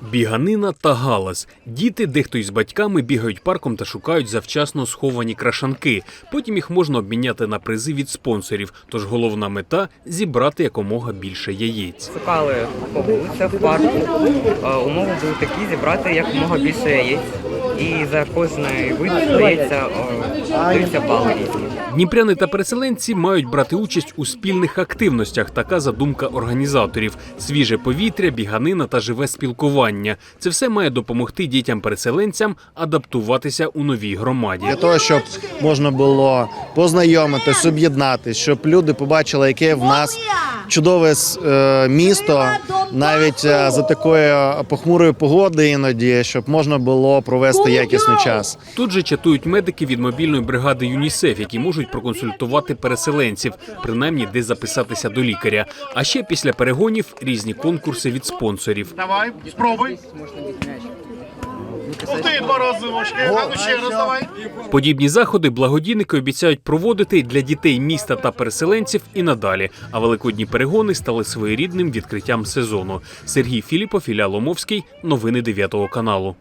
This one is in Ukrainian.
Біганина та галас. Діти, дехто із батьками бігають парком та шукають завчасно сховані крашанки. Потім їх можна обміняти на призи від спонсорів. Тож головна мета зібрати якомога більше яєць. Шукали по вулицях в парку. Е, Умови були такі зібрати якомога більше яєць. І за кожний вид дається, е, бали різні. Дніпряни та переселенці мають брати участь у спільних активностях. Така задумка організаторів: свіже повітря, біганина та живе спілкування. Це все має допомогти дітям-переселенцям адаптуватися у новій громаді. для того, щоб можна було познайомитись, об'єднатися, щоб люди побачили, яке в нас чудове е, місто, навіть е, за такої похмурої погоди іноді, щоб можна було провести якісний час. Тут же чатують медики від мобільної бригади ЮНІСЕФ, які можуть проконсультувати переселенців, принаймні де записатися до лікаря. А ще після перегонів різні конкурси від спонсорів. Давай, спробуй. Ти, два рази важке. А ну ще раз давай. Подібні заходи благодійники обіцяють проводити для дітей міста та переселенців і надалі. А великодні перегони стали своєрідним відкриттям сезону. Сергій Філіпов, Ілля Ломовський. Новини 9 каналу.